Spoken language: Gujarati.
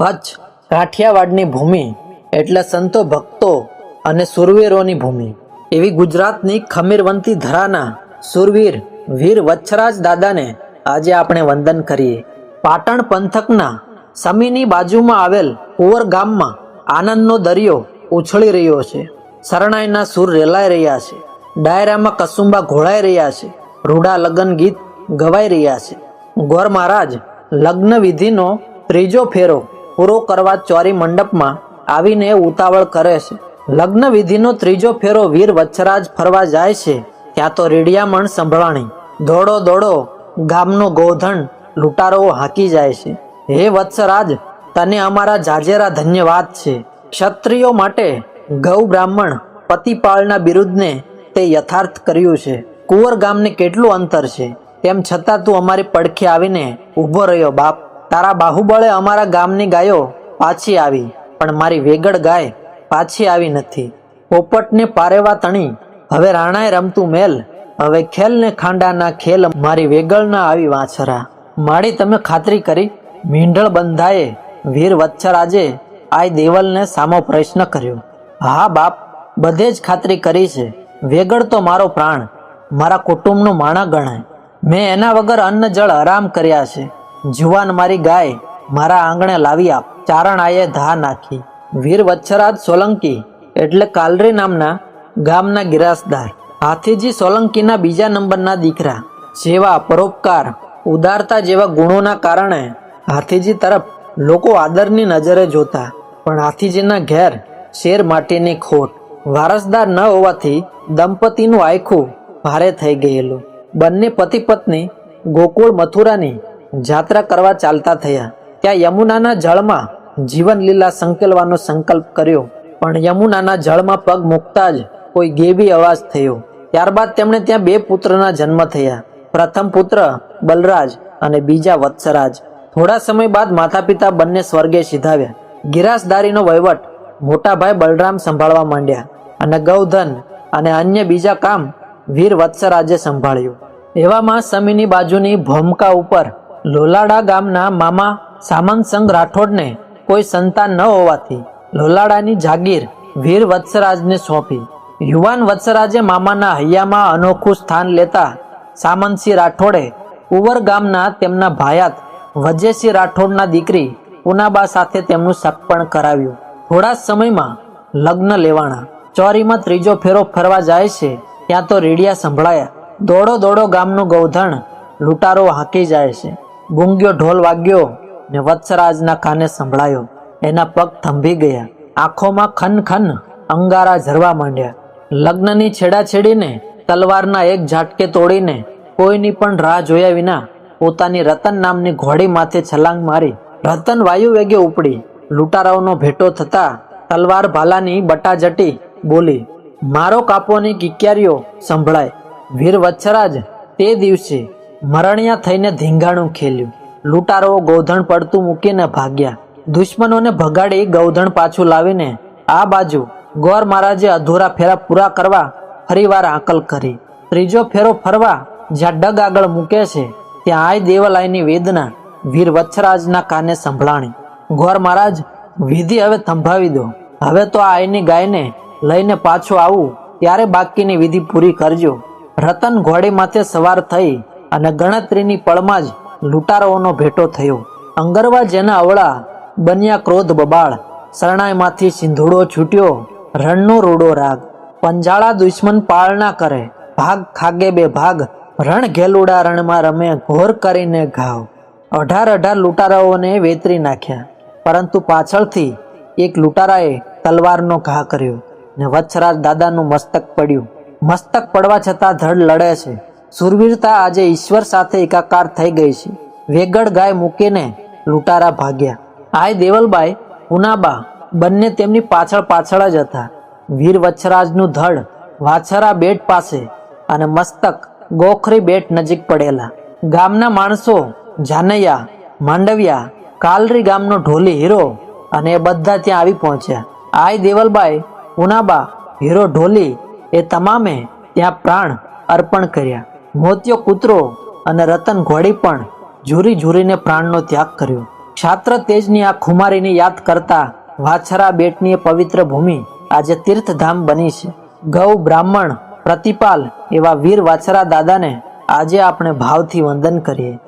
કચ્છ કાઠિયાવાડની ભૂમિ એટલે સંતો ભક્તો અને સુરવીરોની ભૂમિ. એવી ગુજરાતની ખમીરવંતી ધરાના સુરવીર વીર વચ્છરાજ દાદાને આજે આપણે વંદન કરીએ. પાટણ પંથકના સમીની બાજુમાં આવેલ કુંવર ગામમાં આનંદનો દરિયો ઉછળી રહ્યો છે. શરણાઈના સૂર રેલાઈ રહ્યા છે. ડાયરામાં કસુંબા ઘોળાઈ રહ્યા છે. રૂડા લગ્ન ગીત ગવાઈ રહ્યા છે. ગોર મહારાજ લગ્ન વિધિનો ત્રીજો ફેરો પૂરો કરવા ચોરી મંડપમાં આવીને ઉતાવળ કરે છે. લગ્ન વિધિનો ત્રીજો ફેરો વીર વચ્છરાજ ફરવા જાય છે. ત્યાં તો રેડિયામણ સંભળાણી, દોડો દોડો ગામનો ગોધણ, લૂંટારો હાકી જાય છે. હે વત્સરાજ તને અમારા જાજેરા ધન્યવાદ છે. ક્ષત્રિયો માટે ગૌ બ્રાહ્મણ પતિપાળના બિરુદને તે યથાર્થ કર્યું છે. કુંવર ગામને કેટલું અંતર છે? તેમ છતાં તું અમારી પડખે આવીને ઊભો રહ્યો, બાપ. તારા બાહુબળે અમારા ગામની ગાયો પાછી આવી, પણ મારી વેગડ ગાય પાછી આવી નથી. પોપટને પારેવા તણી, હવે રાણાએ રમતું મેલ, હવે ખેલ ને ખાંડાના ખેલ મારી વેગળના આવી વાછરા. માડી તમે ખાતરી કરી, મીંઢળ બંધાએ વીર વચ્છરાજે આય દેવલને સામો પ્રશ્ન કર્યો. હા બાપ, બધે જ ખાતરી કરી છે. વેગળ તો મારો પ્રાણ, મારા કુટુંબનું માણા ગણાય. મેં એના વગર અન્ન જળ આરામ કર્યા છે. જુવાન મારી ગાય મારા આંગણે લાવી આપ. ચારણ આયે ધા નાખી. વીર વચ્છરાજ સોલંકી એટલે કાલરી નામના ગામના ગિરાસદાર. હાથીજી સોલંકીના બીજા નંબરના દીકરા. સેવા પરોપકાર, ઉદારતા જેવા ગુણોના કારણે હાથીજી તરફ લોકો આદરની નજરે જોતા. પણ હાથીજીના ઘેર શેર માટીની ખોટ. વારસદાર ન હોવાથી દંપતીનું આયખું ભારે થઈ ગયેલું. બંને પતિ પત્ની ગોકુળ મથુરાની જાત્રા કરવા ચાલતા થયા. ત્યાં યમુનાના જળમાં જીવન લીલા સંકેલવાનો સંકલ્પ કર્યો. પણ યમુનાના જળમાં પગ મૂકતા જ કોઈ ગેબી અવાજ થયો. ત્યારબાદ તેમણે ત્યાં બે પુત્રના જન્મ થયા. પ્રથમ પુત્ર બલરાજ અને બીજા વત્સરાજ. થોડા સમય બાદ માતા પિતા બંને સ્વર્ગે સિધાવ્યા. ગિરાસદારીનો વહીવટ મોટા ભાઈ બલરામ સંભાળવા માંડ્યા અને ગૌધન અને અન્ય બીજા કામ વીર વત્સરાજે સંભાળ્યું. એવામાં સમીની બાજુની ભૂમકા ઉપર લોલાડા ગામના મામા સામંત રાઠોડને કોઈ સંતાન ન હોવાથી લોલાડાની જાગીર વીર વત્સરાજને સોંપી. યુવાન વત્સરાજે મામાના હૈયામાં અનોખું સ્થાન લેતા સામંતસિંહ રાઠોડે ઉવર ગામના તેમના ભાયાત વજેસિંહ રાઠોડના દીકરી પુનાબા સાથે તેમનું સપણ કરાવ્યું. થોડા સમયમાં લગ્ન લેવાણા ચોરીમાં ત્રીજો ફેરો ફરવા જાય છે, ત્યાં તો રેડિયા સંભળાયા. દોડો દોડો ગામનું ગૌધણ લૂંટારો હાંકી જાય છે. ગુંગ્યો ઢોલ વાગ્યો ને વત્સરાજના કાને સંભળાયો. એના પગ થંભી ગયા. આંખોમાં ખન ખન અંગારા ઝરવા માંડ્યા. લગ્નની છેડાછેડીને તલવારના એક ઝાટકે તોડીને કોઈની પણ રાહ જોયા વિના પોતાની રતન નામની ઘોડી માથે છલાંગ મારી. રતન વાયુ વેગે ઉપડી. લૂંટારાઓનો ભેટો થતા તલવાર ભાલાની બટાજટી બોલી, મારો કાપોની કિક્યારીઓ સંભળાય. વીર વચ્છરાજ તે દિવસે મરણિયા થઈને ધીંગાણું ખેલ્યું. લૂંટારો ગૌધણ પડતું મૂકીને ભાગ્યા. દુશ્મનોને ભગાડી ગૌધણ પાછું લાવીને, આ બાજુ, ગોર મહારાજે અધૂરા ફેરા પૂરા કરવા ફરીવાર આકલ કરી. ત્રીજો ફેરો ફરવા જ્યાં ડગ આગળ મૂકે છે, ત્યાં આય દેવલાયની વેદના વીર વચ્છરાજના કાને સંભળાણી. ગોર મહારાજ, વિધિ હવે થંભાવી દો. હવે તો આ આયની ગાયને લઈને પાછો આવું, ત્યારે બાકીની વિધિ પૂરી કરજો. રતન ઘોડી માથે સવાર થઈ અને ગણતરીની પળમાં જ લૂંટારાઓનો ભેટો થયો. અંગરવા જેના અવળા બન્યા ક્રોધ બબાળ. શરણાઈમાંથી સિંધુડો છૂટ્યો, રણનો રૂડો રાગ. પંજાળા દુશ્મન પાળ ના કરે, ભાગ ખાગે બે ભાગ. રણ ઘેલુડા રણમાં રમે, ઘોર કરીને ઘાવ. અઢાર અઢાર લૂંટારાઓને વેતરી નાખ્યા. પરંતુ પાછળથી એક લૂંટારાએ તલવારનો ઘા કર્યો ને વત્સરાજ દાદાનું મસ્તક પડ્યું. મસ્તક પડવા છતાં ધડ લડે છે. સુરવીરતા આજે ઈશ્વર સાથે એકાકાર થઈ ગઈ છે. વેગડ ગાય મૂકીને લૂંટારા ભાગ્યા. આય દેવલબાઈ પુનાબા બંને તેમની પાછળ પાછળ જ હતા. વીર વચ્છરાજનું ધડ વાછરા બેટ પાસે અને મસ્તક ગોખરી બેટ નજીક પડેલા. ગામના માણસો જાનૈયા, માંડવિયા, કાલરી ગામનો ઢોલી હીરો અને એ બધા ત્યાં આવી પહોંચ્યા. આય દેવલબાઈ પુનાબા હીરો ઢોલી એ તમામે ત્યાં પ્રાણ અર્પણ કર્યા. મોતિયો કૂતરો અને રતન ઘોડી પણ ઝૂરી ઝૂરીને પ્રાણનો ત્યાગ કર્યો. ક્ષાત્ર તેજની આ ખુમારીને યાદ કરતા વાછરા બેટની પવિત્ર ભૂમિ આજે તીર્થધામ બની છે. ગૌ, બ્રાહ્મણ, પ્રતિપાલ એવા વીર વાછરા દાદાને આજે આપણે ભાવથી વંદન કરીએ.